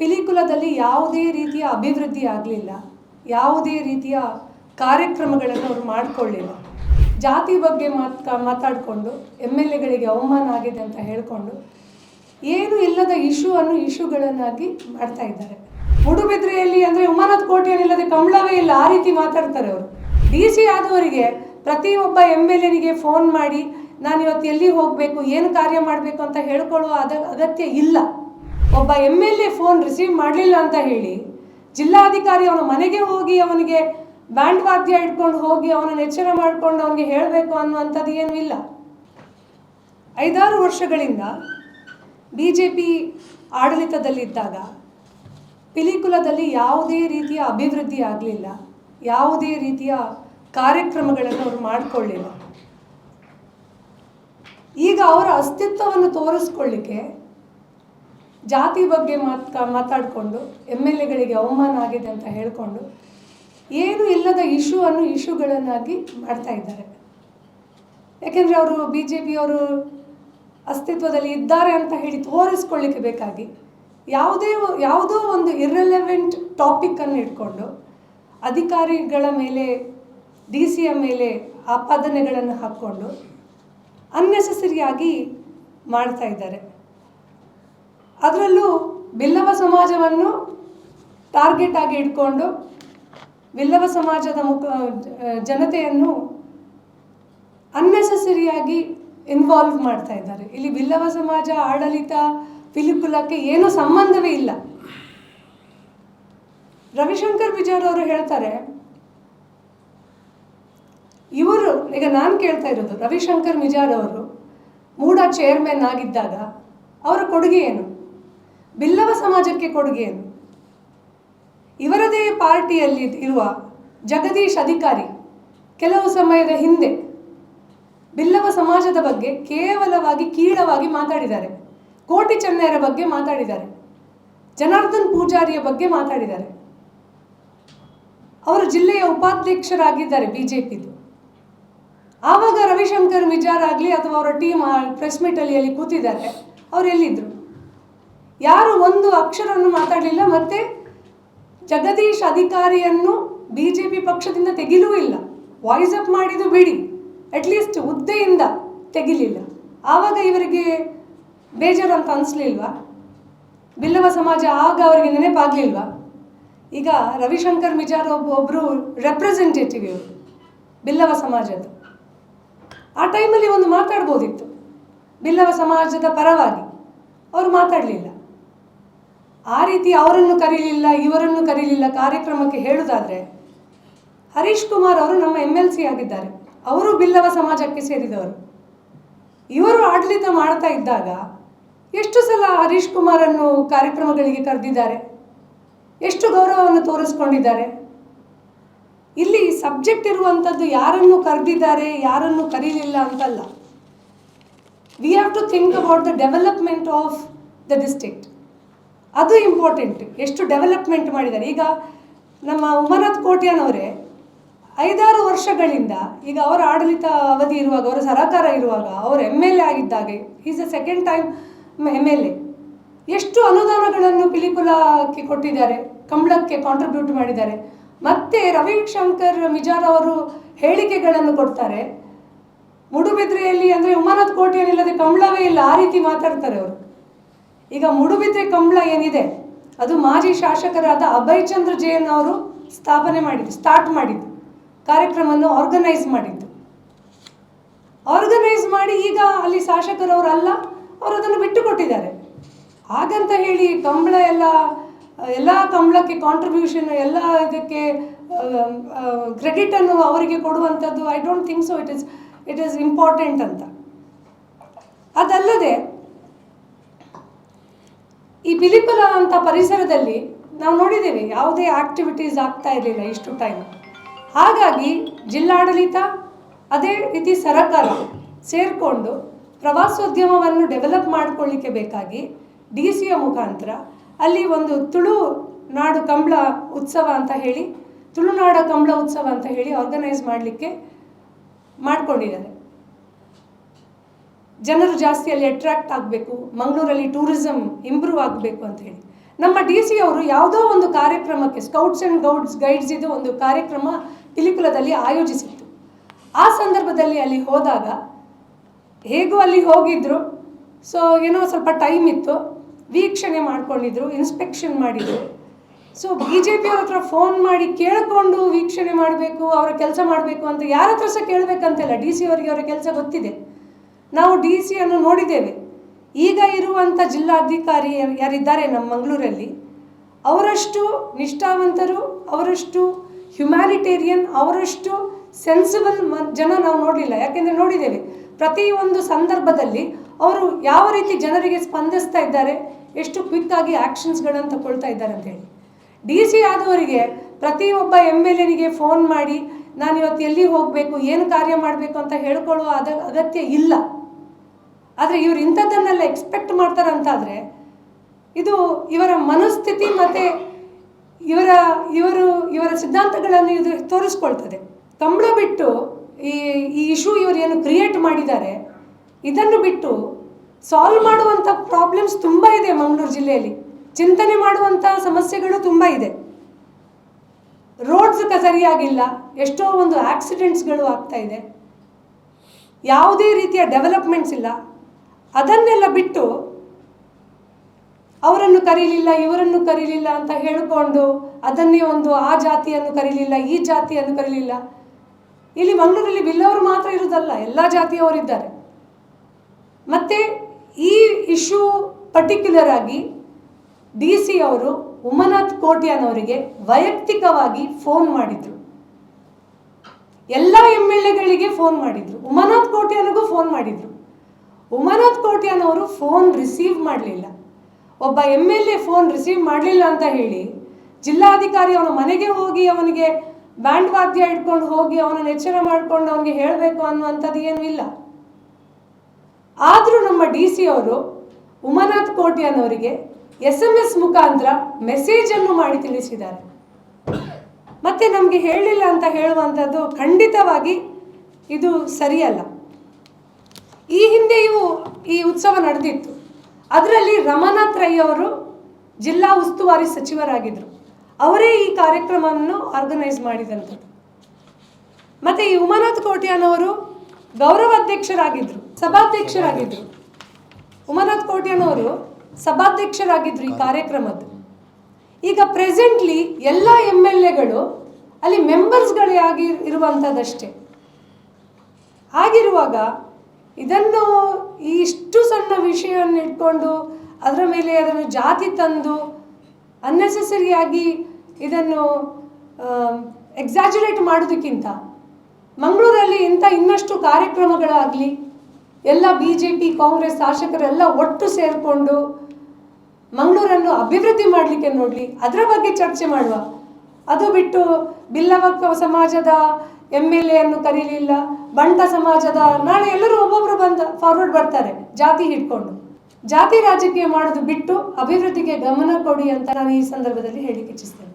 ಪಿಲಿಕುಲದಲ್ಲಿ ಯಾವುದೇ ರೀತಿಯ ಅಭಿವೃದ್ಧಿ ಆಗಲಿಲ್ಲ. ಯಾವುದೇ ರೀತಿಯ ಕಾರ್ಯಕ್ರಮಗಳನ್ನು ಅವರು ಮಾಡಿಕೊಳ್ಳಿಲ್ಲ. ಜಾತಿ ಬಗ್ಗೆ ಮಾತ್ ಮಾತಾಡಿಕೊಂಡು ಎಂ ಎಲ್ ಎಗಳಿಗೆ ಅವಮಾನ ಆಗಿದೆ ಅಂತ ಹೇಳಿಕೊಂಡು ಏನು ಇಲ್ಲದ ಇಶ್ಯೂ ಅನ್ನು ಇಶ್ಯೂಗಳನ್ನಾಗಿ ಮಾಡ್ತಾ ಇದ್ದಾರೆ. ಮೂಡುಬಿದ್ರೆಯಲ್ಲಿ ಅಂದರೆ ಉಮಾನತ್ ಕೋಟೆಯಲ್ಲಿಲ್ಲದೆ ಕಮಲವೇ ಇಲ್ಲ, ಆ ರೀತಿ ಮಾತಾಡ್ತಾರೆ ಅವರು. ಡಿ ಸಿ ಆದವರಿಗೆ ಪ್ರತಿಯೊಬ್ಬ ಎಂ ಎಲ್ ಎನಿಗೆ ಫೋನ್ ಮಾಡಿ ನಾನು ಇವತ್ತು ಎಲ್ಲಿ ಹೋಗಬೇಕು, ಏನು ಕಾರ್ಯ ಮಾಡಬೇಕು ಅಂತ ಹೇಳ್ಕೊಳ್ಳುವ ಅದ ಅಗತ್ಯ ಇಲ್ಲ. ಒಬ್ಬ M L A phone receive ಮಾಡಲಿಲ್ಲ ಅಂತ ಹೇಳಿ ಜಿಲ್ಲಾಧಿಕಾರಿ ಅವನ ಮನೆಗೆ ಹೋಗಿ ಅವನಿಗೆ ಬ್ಯಾಂಡ್ ವಾದ್ಯ ಇಟ್ಕೊಂಡು ಹೋಗಿ ಅವನನ್ನು ಎಚ್ಚರ ಮಾಡಿಕೊಂಡು ಅವನಿಗೆ ಹೇಳಬೇಕು ಅನ್ನುವಂಥದ್ದು ಏನೂ ಇಲ್ಲ. ಐದಾರು ವರ್ಷಗಳಿಂದ ಬಿ ಜೆ ಪಿ ಆಡಳಿತದಲ್ಲಿದ್ದಾಗ ಪಿಲಿಕುಲದಲ್ಲಿ ಯಾವುದೇ ರೀತಿಯ ಅಭಿವೃದ್ಧಿ ಆಗಲಿಲ್ಲ, ಯಾವುದೇ ರೀತಿಯ ಕಾರ್ಯಕ್ರಮಗಳನ್ನು ಅವರು ಮಾಡಿಕೊಳ್ಳಿಲ್ಲ. ಈಗ ಅವರ ಅಸ್ತಿತ್ವವನ್ನು ತೋರಿಸ್ಕೊಳ್ಳಿಕ್ಕೆ ಜಾತಿ ಬಗ್ಗೆ ಮಾತ್ ಮಾತಾಡಿಕೊಂಡು ಎಂ ಎಲ್ ಎಗಳಿಗೆ ಅವಮಾನ ಆಗಿದೆ ಅಂತ ಹೇಳಿಕೊಂಡು ಏನು ಇಲ್ಲದ ಇಶ್ಯೂ ಅನ್ನು ಇಶ್ಯೂಗಳನ್ನಾಗಿ ಮಾಡ್ತಾ ಇದ್ದಾರೆ. ಯಾಕೆಂದರೆ ಅವರು ಬಿ ಜೆ ಪಿಯವರು ಅಸ್ತಿತ್ವದಲ್ಲಿ ಇದ್ದಾರೆ ಅಂತ ಹೇಳಿ ತೋರಿಸ್ಕೊಳ್ಳಿಕ್ಕೆ ಬೇಕಾಗಿ ಯಾವುದೇ ಯಾವುದೋ ಒಂದು ಇರ್ರೆಲೆವೆಂಟ್ ಟಾಪಿಕ್ಕನ್ನು ಇಟ್ಕೊಂಡು ಅಧಿಕಾರಿಗಳ ಮೇಲೆ, ಡಿ ಸಿಯ ಮೇಲೆ ಆಪಾದನೆಗಳನ್ನು ಹಾಕ್ಕೊಂಡು ಅನ್ನೆಸೆಸರಿಯಾಗಿ ಮಾಡ್ತಾ ಇದ್ದಾರೆ. ಅದರಲ್ಲೂ ಬಿಲ್ಲವ ಸಮಾಜವನ್ನು ಟಾರ್ಗೆಟ್ ಆಗಿ ಇಟ್ಕೊಂಡು ಬಿಲ್ಲವ ಸಮಾಜದ ಮುಖ ಜನತೆಯನ್ನು ಅನ್ನೆಸೆಸರಿಯಾಗಿ ಇನ್ವಾಲ್ವ್ ಮಾಡ್ತಾ ಇದ್ದಾರೆ. ಇಲ್ಲಿ ಬಿಲ್ಲವ ಸಮಾಜ, ಆಡಳಿತ, ಪಿಲಿಕುಲಕ್ಕೆ ಏನೂ ಸಂಬಂಧವೇ ಇಲ್ಲ. ರವಿಶಂಕರ್ ಬಿಜಾರ್ ಅವರು ಹೇಳ್ತಾರೆ, ಇವರು, ಈಗ ನಾನು ಕೇಳ್ತಾ ಇರೋದು, ರವಿಶಂಕರ್ ಮಿಜಾರ್ ಅವರು ಮೂಡ ಚೇರ್ಮನ್ ಆಗಿದ್ದಾಗ, ಅವರ ಕೊಡುಗೆ ಏನು? ಬಿಲ್ಲವ ಸಮಾಜಕ್ಕೆ ಕೊಡುಗೆ ಏನು? ಇವರದೇ ಪಾರ್ಟಿಯಲ್ಲಿ ಇರುವ ಜಗದೀಶ್ ಅಧಿಕಾರಿ ಕೆಲವು ಸಮಯದ ಹಿಂದೆ ಬಿಲ್ಲವ ಸಮಾಜದ ಬಗ್ಗೆ ಕೇವಲವಾಗಿ ಕೀಳವಾಗಿ ಮಾತಾಡಿದ್ದಾರೆ. ಕೋಟಿ ಚೆನ್ನೈರ ಬಗ್ಗೆ ಮಾತಾಡಿದ್ದಾರೆ. ಜನಾರ್ದನ್ ಪೂಜಾರಿಯ ಬಗ್ಗೆ ಮಾತಾಡಿದ್ದಾರೆ. ಅವರು ಜಿಲ್ಲೆಯ ಉಪಾಧ್ಯಕ್ಷರಾಗಿದ್ದಾರೆ ಬಿಜೆಪಿದು. ಆವಾಗ ರವಿಶಂಕರ್ ಮಿಜಾರ್ ಆಗಲಿ ಅಥವಾ ಅವರ ಟೀಮ್ ಪ್ರೆಸ್ ಮೀಟಲ್ಲಿ ಅಲ್ಲಿ ಕೂತಿದ್ದಾರೆ, ಅವ್ರು ಎಲ್ಲಿದ್ದರು ಯಾರು ಒಂದು ಅಕ್ಷರವನ್ನು ಮಾತಾಡಲಿಲ್ಲ, ಮತ್ತೆ ಜಗದೀಶ್ ಅಧಿಕಾರಿಯನ್ನು ಬಿ ಜೆ ಪಿ ಪಕ್ಷದಿಂದ ತೆಗಿಲೂ ಇಲ್ಲ. ವಾಯ್ಸ್ ಅಪ್ ಮಾಡಿದ್ದು ಬಿಡಿ. ಅಟ್ಲೀಸ್ಟ್ ಹುದ್ದೆಯಿಂದ ತೆಗಿಲಿಲ್ಲ. ಆವಾಗ ಇವರಿಗೆ ಬೇಜಾರು ಅಂತ ಅನಿಸ್ಲಿಲ್ವಾ? ಬಿಲ್ಲವ ಸಮಾಜ ಆಗ ಅವರಿಗೆ ನೆನಪಾಗ್ಲಿಲ್ವಾ? ಈಗ ರವಿಶಂಕರ್ ಮಿಜಾರ್ ಒಬ್ಬ ಒಬ್ಬರು ರೆಪ್ರೆಸೆಂಟೇಟಿವ್ ಇವರು, ಬಿಲ್ಲವ ಸಮಾಜದ. ಆ ಟೈಮಲ್ಲಿ ಒಂದು ಮಾತಾಡ್ಬೋದಿತ್ತು. ಬಿಲ್ಲವ ಸಮಾಜದ ಪರವಾಗಿ. ಅವರು ಮಾತಾಡಲಿಲ್ಲ. ಆ ರೀತಿ ಅವರನ್ನು ಕರೀಲಿಲ್ಲ, ಇವರನ್ನು ಕರೀಲಿಲ್ಲ ಕಾರ್ಯಕ್ರಮಕ್ಕೆ ಹೇಳುವುದಾದರೆ ಹರೀಶ್ ಕುಮಾರ್ ಅವರು ನಮ್ಮ ಎಂ ಎಲ್ ಸಿ ಆಗಿದ್ದಾರೆ. ಅವರು ಬಿಲ್ಲವ ಸಮಾಜಕ್ಕೆ ಸೇರಿದವರು. ಇವರು ಆಡಳಿತ ಮಾಡ್ತಾ ಇದ್ದಾಗ ಎಷ್ಟು ಸಲ ಹರೀಶ್ ಕುಮಾರನ್ನು ಕಾರ್ಯಕ್ರಮಗಳಿಗೆ ಕರೆದಿದ್ದಾರೆ? ಎಷ್ಟು ಗೌರವವನ್ನು ತೋರಿಸ್ಕೊಂಡಿದ್ದಾರೆ? ಇಲ್ಲಿ ಸಬ್ಜೆಕ್ಟ್ ಇರುವಂಥದ್ದು ಯಾರನ್ನು ಕರೆದಿದ್ದಾರೆ, ಯಾರನ್ನು ಕರೀಲಿಲ್ಲ ಅಂತಲ್ಲ. We have to think about the development of the district ಅದು ಇಂಪಾರ್ಟೆಂಟ್ ಎಷ್ಟು ಡೆವಲಪ್ಮೆಂಟ್ ಮಾಡಿದ್ದಾರೆ. ಈಗ ನಮ್ಮ ಉಮನಾಥ್ ಕೋಟ್ಯಾನವರೇ ಐದಾರು ವರ್ಷಗಳಿಂದ ಈಗ ಅವರ ಆಡಳಿತ ಅವಧಿ ಇರುವಾಗ, ಅವರ ಸರಕಾರ ಇರುವಾಗ ಅವರು M L A ಆಗಿದ್ದಾಗೆ. Is a second time M L A ಎಷ್ಟು ಅನುದಾನಗಳನ್ನು ಪಿಲಿಕುಲಕ್ಕೆ ಕೊಟ್ಟಿದ್ದಾರೆ, ಕಂಬಳಕ್ಕೆ ಕಾಂಟ್ರಿಬ್ಯೂಟ್ ಮಾಡಿದ್ದಾರೆ. ಮತ್ತೆ ರವಿಶಂಕರ್ ಮಿಜಾರ್ ಅವರು ಹೇಳಿಕೆಗಳನ್ನು ಕೊಡ್ತಾರೆ. ಮುಡುಬಿದ್ರೆಯಲ್ಲಿ ಅಂದರೆ ಉಮಾನತ್ ಕೋಟೆಯಲ್ಲಿಲ್ಲದೆ ಕಂಬಳವೇ ಇಲ್ಲ, ಆ ರೀತಿ ಮಾತಾಡ್ತಾರೆ ಅವರು. ಈಗ ಮುಡುಬಿದ್ರೆ ಕಂಬಳ ಏನಿದೆ? ಅದು ಮಾಜಿ ಶಾಸಕರಾದ ಅಭಯ್ ಚಂದ್ರ ಜೈನ್ ಅವರು ಸ್ಥಾಪನೆ ಮಾಡಿದ್ದು ಸ್ಟಾರ್ಟ್ ಮಾಡಿದ್ದು, ಕಾರ್ಯಕ್ರಮವನ್ನು ಆರ್ಗನೈಸ್ ಮಾಡಿದ್ದು. ಆರ್ಗನೈಸ್ ಮಾಡಿ ಈಗ ಅಲ್ಲಿ ಶಾಸಕರವರು ಅಲ್ಲ, ಅವರು ಅದನ್ನು ಬಿಟ್ಟು ಕೊಟ್ಟಿದ್ದಾರೆ ಹಾಗಂತ ಹೇಳಿ ಕಂಬಳ ಎಲ್ಲ ಎಲ್ಲ ಕಂಬಳಕ್ಕೆ ಕಾಂಟ್ರಿಬ್ಯೂಷನ್ ಎಲ್ಲ ಇದಕ್ಕೆ ಕ್ರೆಡಿಟನ್ನು ಅವರಿಗೆ ಕೊಡುವಂಥದ್ದು I don't think so it is it is important ಅಂತ. ಅದಲ್ಲದೆ ಈ ಅಂತ ಪರಿಸರದಲ್ಲಿ ನಾವು ನೋಡಿದ್ದೇವೆ ಯಾವುದೇ ಆಕ್ಟಿವಿಟೀಸ್ ಆಗ್ತಾ ಇರಲಿಲ್ಲ ಇಷ್ಟು ಟೈಮ್ ಹಾಗಾಗಿ ಜಿಲ್ಲಾಡಳಿತ ಅದೇ ರೀತಿ ಸರಕಾರ ಸೇರಿಕೊಂಡು ಪ್ರವಾಸೋದ್ಯಮವನ್ನು ಡೆವಲಪ್ ಮಾಡಿಕೊಳ್ಳಿಕ್ಕೆ ಬೇಕಾಗಿ ಡಿ ಸಿಯ ಮುಖಾಂತರ ಅಲ್ಲಿ ಒಂದು ತುಳು ನಾಡು ಕಂಬಳ ಉತ್ಸವ ಅಂತ ಹೇಳಿ ತುಳುನಾಡ ಕಂಬಳ ಉತ್ಸವ ಅಂತ ಹೇಳಿ ಆರ್ಗನೈಸ್ ಮಾಡಲಿಕ್ಕೆ ಮಾಡ್ಕೊಂಡಿದ್ದಾರೆ. ಜನರು ಜಾಸ್ತಿ ಅಲ್ಲಿ ಅಟ್ರಾಕ್ಟ್ ಆಗಬೇಕು, ಮಂಗಳೂರಲ್ಲಿ ಟೂರಿಸಮ್ ಇಂಪ್ರೂವ್ ಆಗಬೇಕು ಅಂತ ಹೇಳಿ. ನಮ್ಮ ಡಿ ಸಿ ಅವರು ಯಾವುದೋ ಒಂದು ಕಾರ್ಯಕ್ರಮಕ್ಕೆ ಸ್ಕೌಟ್ಸ್ ಆ್ಯಂಡ್ ಗೌಡ್ಸ್ ಗೈಡ್ಸ್ ಇದು ಒಂದು ಕಾರ್ಯಕ್ರಮ ಪಿಲಿಕುಲದಲ್ಲಿ ಆಯೋಜಿಸಿತ್ತು. ಆ ಸಂದರ್ಭದಲ್ಲಿ ಅಲ್ಲಿ ಹೋದಾಗ ಹೇಗೂ ಅಲ್ಲಿ ಹೋಗಿದ್ರು ಸೊ ಏನೋ ಸ್ವಲ್ಪ ಟೈಮ್ ಇತ್ತು, ವೀಕ್ಷಣೆ ಮಾಡ್ಕೊಂಡಿದ್ರು ಇನ್ಸ್ಪೆಕ್ಷನ್ ಮಾಡಿದ್ರು. ಸೊ ಬಿ ಜೆ ಪಿಯವ್ರ ಹತ್ರ ಫೋನ್ ಮಾಡಿ ಕೇಳಿಕೊಂಡು ವೀಕ್ಷಣೆ ಮಾಡಬೇಕು, ಅವರ ಕೆಲಸ ಮಾಡಬೇಕು ಅಂತ ಯಾರ ಹತ್ರ ಸಹ ಕೇಳಬೇಕಂತಿಲ್ಲ ಡಿ ಸಿ ಅವರಿಗೆ ಅವರ ಕೆಲಸ ಗೊತ್ತಿದೆ. ನಾವು ಡಿ ಸಿಯನ್ನು ನೋಡಿದ್ದೇವೆ. ಈಗ ಇರುವಂಥ ಜಿಲ್ಲಾಧಿಕಾರಿ ಯಾರ್- ಯಾರಿದ್ದಾರೆ ನಮ್ಮ ಮಂಗಳೂರಲ್ಲಿ, ಅವರಷ್ಟು ನಿಷ್ಠಾವಂತರು, ಅವರಷ್ಟು ಹ್ಯುಮ್ಯಾನಿಟೇರಿಯನ್ ಅವರಷ್ಟು ಸೆನ್ಸಿಬಲ್ ಜನ ನಾವು ನೋಡಲಿಲ್ಲ. ಯಾಕೆಂದರೆ ನೋಡಿದ್ದೇವೆ ಪ್ರತಿಯೊಂದು ಸಂದರ್ಭದಲ್ಲಿ ಅವರು ಯಾವ ರೀತಿ ಜನರಿಗೆ ಸ್ಪಂದಿಸ್ತಾ ಇದ್ದಾರೆ, ಎಷ್ಟು ಕ್ವಿಕ್ ಆಗಿ ಆ್ಯಕ್ಷನ್ಸ್ಗಳನ್ನು ತಗೊಳ್ತಾ ಇದ್ದಾರೆ ಅಂತ ಹೇಳಿ. ಡಿ ಸಿ ಆದವರಿಗೆ ಪ್ರತಿಯೊಬ್ಬ ಎಂ ಎಲ್ ಎನಿಗೆ ಫೋನ್ ಮಾಡಿ ನಾನು ಇವತ್ತು ಎಲ್ಲಿ ಹೋಗಬೇಕು, ಏನು ಕಾರ್ಯ ಮಾಡಬೇಕು ಅಂತ ಹೇಳ್ಕೊಳ್ಳುವ ಅದ, ಅಗತ್ಯ ಇಲ್ಲ. ಆದರೆ ಇವರು ಇಂಥದ್ದನ್ನೆಲ್ಲ ಎಕ್ಸ್ಪೆಕ್ಟ್ ಮಾಡ್ತಾರಂತಾದರೆ ಇದು ಇವರ ಮನಸ್ಥಿತಿ ಮತ್ತು ಇವರ, ಇವರು, ಇವರ ಸಿದ್ಧಾಂತಗಳನ್ನು ಇದು ತೋರಿಸ್ಕೊಳ್ತದೆ. ಕಂಬಳ ಬಿಟ್ಟು ಈ ಈ ಇಶ್ಯೂ ಇವರು ಏನು ಕ್ರಿಯೇಟ್ ಮಾಡಿದ್ದಾರೆ, ಇದನ್ನು ಬಿಟ್ಟು ಸಾಲ್ವ್ ಮಾಡುವಂಥ ಪ್ರಾಬ್ಲಮ್ಸ್ ತುಂಬ ಇದೆ ಮಂಗಳೂರು ಜಿಲ್ಲೆಯಲ್ಲಿ. ಚಿಂತನೆ ಮಾಡುವಂಥ ಸಮಸ್ಯೆಗಳು ತುಂಬ ಇದೆ. ರೋಡ್ಸ್ ಸರಿಯಾಗಿಲ್ಲ, ಎಷ್ಟೋ ಒಂದು ಆಕ್ಸಿಡೆಂಟ್ಸ್ಗಳು ಆಗ್ತಾ ಇದೆ. ಯಾವುದೇ ರೀತಿಯ ಡೆವಲಪ್ಮೆಂಟ್ಸ್ ಇಲ್ಲ. ಅದನ್ನೆಲ್ಲ ಬಿಟ್ಟು ಅವರನ್ನು ಕರೀಲಿಲ್ಲ, ಇವರನ್ನು ಕರೀಲಿಲ್ಲ ಅಂತ ಹೇಳಿಕೊಂಡು ಅದನ್ನೇ ಒಂದು ಆ ಜಾತಿಯನ್ನು ಕರೀಲಿಲ್ಲ, ಈ ಜಾತಿಯನ್ನು ಕರೀಲಿಲ್ಲ. ಇಲ್ಲಿ ಮಂಗಳೂರಲ್ಲಿ ಬಿಲ್ಲವರು ಮಾತ್ರ ಇರುವುದಲ್ಲ, ಎಲ್ಲ ಜಾತಿಯವರಿದ್ದಾರೆ. ಮತ್ತೆ ಈ ಇಶ್ಯೂ ಪರ್ಟಿಕ್ಯುಲರ್ ಆಗಿ ಡಿ ಸಿ ಅವರು ಉಮನಾಥ್ ಕೋಟ್ಯಾನ್ ಅವರಿಗೆ ವೈಯಕ್ತಿಕವಾಗಿ ಫೋನ್ ಮಾಡಿದ್ರು. ಎಲ್ಲ ಎಂ ಎಲ್ ಎಗಳಿಗೆ ಫೋನ್ ಮಾಡಿದ್ರು. ಉಮನಾಥ್ ಕೋಟ್ಯಾನಿಗೂ ಫೋನ್ ಮಾಡಿದ್ರು. ಉಮನಾಥ್ ಕೋಟ್ಯಾನ್ ಅವರು ಫೋನ್ ರಿಸೀವ್ ಮಾಡಲಿಲ್ಲ. ಒಬ್ಬ M L A phone receive ಮಾಡಲಿಲ್ಲ ಅಂತ ಹೇಳಿ ಜಿಲ್ಲಾಧಿಕಾರಿ ಅವನ ಮನೆಗೆ ಹೋಗಿ ಅವನಿಗೆ ಬ್ಯಾಂಡ್ ವಾದ್ಯ ಇಟ್ಕೊಂಡು ಹೋಗಿ ಅವನನ್ನು ಎಚ್ಚರ ಮಾಡಿಕೊಂಡು ಅವನಿಗೆ ಹೇಳಬೇಕು ಅನ್ನುವಂಥದ್ದು ಏನೂ ಇಲ್ಲ. ಆದರೂ ನಮ್ಮ ಡಿ ಸಿ ಅವರು ಉಮಾನಾಥ್ ಕೋಟ್ಯಾನ್ ಅವರಿಗೆ ಎಸ್ ಎಂ ಎಸ್ ಮುಖಾಂತರ ಮೆಸೇಜನ್ನು ಮಾಡಿ ತಿಳಿಸಿದ್ದಾರೆ. ಮತ್ತೆ ನಮಗೆ ಹೇಳಿಲ್ಲ ಅಂತ ಹೇಳುವಂಥದ್ದು ಖಂಡಿತವಾಗಿ ಇದು ಸರಿಯಲ್ಲ. ಈ ಹಿಂದೆಯೂ ಈ ಉತ್ಸವ ನಡೆದಿತ್ತು. ಅದರಲ್ಲಿ ರಮನಾಥ್ ರೈ ಅವರು ಜಿಲ್ಲಾ ಉಸ್ತುವಾರಿ ಸಚಿವರಾಗಿದ್ದರು ಅವರೇ ಈ ಕಾರ್ಯಕ್ರಮವನ್ನು ಆರ್ಗನೈಸ್ ಮಾಡಿದಂಥದ್ದು. ಮತ್ತು ಈ ಉಮಾನಾಥ್ ಕೋಟ್ಯಾನ್ ಅವರು ಗೌರವ ಅಧ್ಯಕ್ಷರಾಗಿದ್ದರು ಸಭಾಧ್ಯಕ್ಷರಾಗಿದ್ದರು ಉಮಾನಾಥ್ ಕೋಟ್ಯಾನ್ ಅವರು ಸಭಾಧ್ಯಕ್ಷರಾಗಿದ್ದರು ಈ ಕಾರ್ಯಕ್ರಮದ್ದು. ಈಗ ಪ್ರೆಸೆಂಟ್ಲಿ ಎಲ್ಲ ಎಂ ಎಲ್ ಎಗಳು ಅಲ್ಲಿ ಮೆಂಬರ್ಸ್ಗಳೇ ಆಗಿ ಇರುವಂಥದ್ದಷ್ಟೇ. ಹಾಗಿರುವಾಗ ಇದನ್ನು ಇಷ್ಟು ಸಣ್ಣ ವಿಷಯವನ್ನು ಇಟ್ಕೊಂಡು ಅದರ ಮೇಲೆ ಅದನ್ನು ಜಾತಿ ತಂದು ಅನ್ನೆಸೆಸರಿಯಾಗಿ ಇದನ್ನು ಎಕ್ಸಾಜುರೇಟ್ ಮಾಡೋದಕ್ಕಿಂತ ಮಂಗಳೂರಲ್ಲಿ ಇಂಥ ಇನ್ನಷ್ಟು ಕಾರ್ಯಕ್ರಮಗಳಾಗಲಿ, ಎಲ್ಲ ಬಿ ಜೆ ಪಿ ಕಾಂಗ್ರೆಸ್ ಶಾಸಕರೆಲ್ಲ ಒಟ್ಟು ಸೇರಿಕೊಂಡು ಮಂಗಳೂರನ್ನು ಅಭಿವೃದ್ಧಿ ಮಾಡಲಿಕ್ಕೆ ನೋಡಲಿ, ಅದರ ಬಗ್ಗೆ ಚರ್ಚೆ ಮಾಡುವ. ಅದು ಬಿಟ್ಟು ಬಿಲ್ಲವ ಸಮಾಜದ ಎಂ ಎಲ್ ಎನ್ನು ಕರೀಲಿಲ್ಲ. ಬಂಟ ಸಮಾಜದ ನಾಳೆ ಎಲ್ಲರೂ ಒಬ್ಬೊಬ್ಬರು ಬಂದ ಫಾರ್ವರ್ಡ್ ಬರ್ತಾರೆ, ಜಾತಿ ಹಿಡ್ಕೊಂಡು. ಜಾತಿ ರಾಜಕೀಯ ಮಾಡೋದು ಬಿಟ್ಟು ಅಭಿವೃದ್ಧಿಗೆ ಗಮನ ಕೊಡಿ ಅಂತ ನಾನು ಈ ಸಂದರ್ಭದಲ್ಲಿ ಹೇಳಿಕೆ ಇಚ್ಛಿಸ್ತೇನೆ.